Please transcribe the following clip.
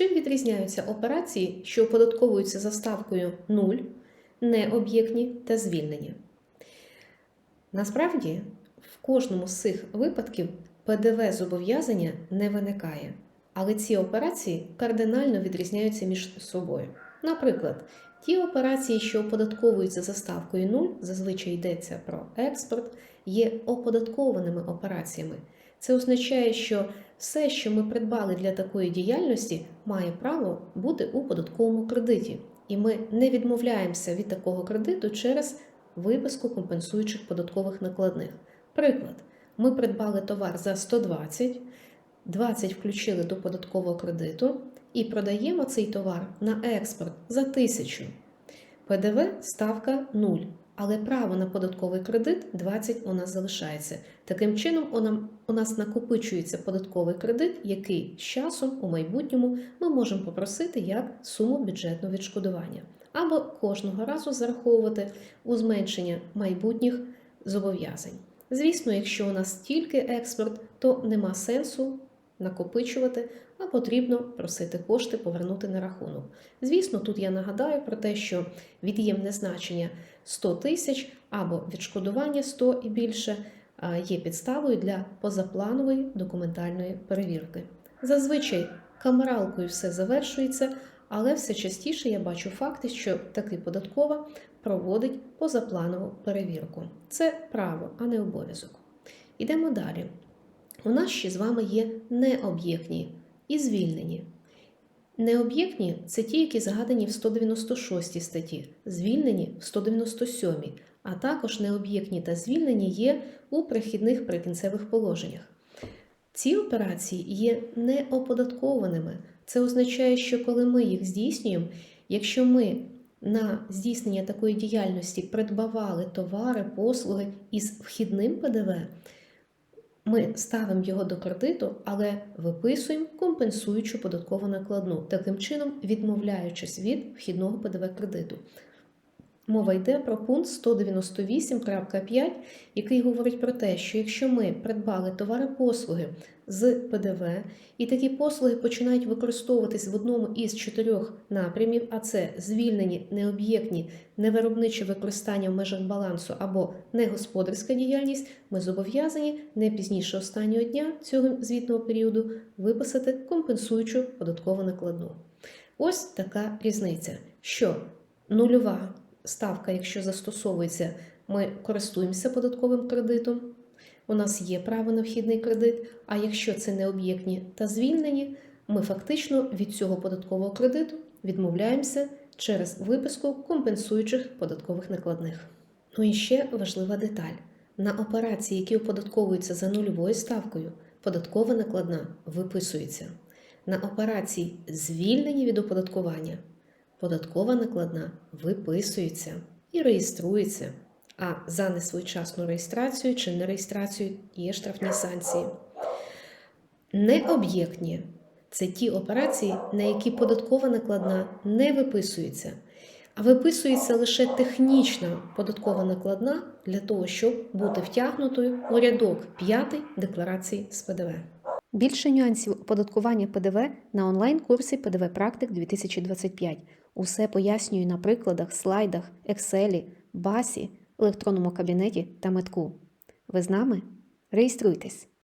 Чим відрізняються операції, що оподатковуються за ставкою 0, необ'єктні та звільнені? Насправді, в кожному з цих випадків ПДВ зобов'язання не виникає, але ці операції кардинально відрізняються між собою. Наприклад, ті операції, що оподатковуються за ставкою 0, зазвичай йдеться про експорт, є оподаткованими операціями. Це означає, що все, що ми придбали для такої діяльності, має право бути у податковому кредиті, і ми не відмовляємося від такого кредиту через виписку компенсуючих податкових накладних. Приклад, ми придбали товар за 120, 20 включили до податкового кредиту і продаємо цей товар на експорт за 1000. ПДВ ставка 0, але право на податковий кредит 20 у нас залишається. Таким чином, у нас накопичується податковий кредит, який з часом у майбутньому ми можемо попросити як суму бюджетного відшкодування, або кожного разу зараховувати у зменшення майбутніх зобов'язань. Звісно, якщо у нас тільки експорт, то нема сенсу накопичувати, а потрібно просити кошти повернути на рахунок. Звісно, тут я нагадаю про те, що від'ємне значення 100 тисяч або відшкодування 100 і більше є підставою для позапланової документальної перевірки. Зазвичай камералкою все завершується, але все частіше я бачу факти, що таки податкова проводить позапланову перевірку. Це право, а не обов'язок. Ідемо далі. У нас ще з вами є необ'єктні і звільнені. Необ'єктні це ті, які згадані в 196 статті, звільнені в 197, а також необ'єктні та звільнені є у прихідних прикінцевих положеннях. Ці операції є неоподаткованими. Це означає, що коли ми їх здійснюємо, якщо ми на здійснення такої діяльності придбавали товари, послуги із вхідним ПДВ, ми ставимо його до кредиту, але виписуємо компенсуючу податкову накладну, таким чином відмовляючись від вхідного ПДВ кредиту. Мова йде про пункт 198.5, який говорить про те, що якщо ми придбали товари-послуги з ПДВ, і такі послуги починають використовуватись в одному із чотирьох напрямів, а це звільнені, необ'єктні, невиробниче використання в межах балансу або негосподарська діяльність, ми зобов'язані не пізніше останнього дня цього звітного періоду виписати компенсуючу податкову накладну. Ось така різниця, що? Нульова ставка, якщо застосовується, ми користуємося податковим кредитом. У нас є право на вхідний кредит. А якщо це не об'єктні та звільнені, ми фактично від цього податкового кредиту відмовляємося через виписку компенсуючих податкових накладних. Ну і ще важлива деталь: на операції, які оподатковуються за нульовою ставкою, податкова накладна виписується. На операції, звільнені від оподаткування, податкова накладна виписується і реєструється. А за несвоєчасну реєстрацію чи нереєстрацію є штрафні санкції. Необ'єктні це ті операції, на які податкова накладна не виписується, а виписується лише технічна податкова накладна для того, щоб бути втягнутою у рядок 5 декларації з ПДВ. Більше нюансів оподаткування ПДВ на онлайн-курсі ПДВ Практик 2025. Усе пояснюю на прикладах, слайдах, Excel, басі, електронному кабінеті та метку. Ви з нами? Реєструйтесь!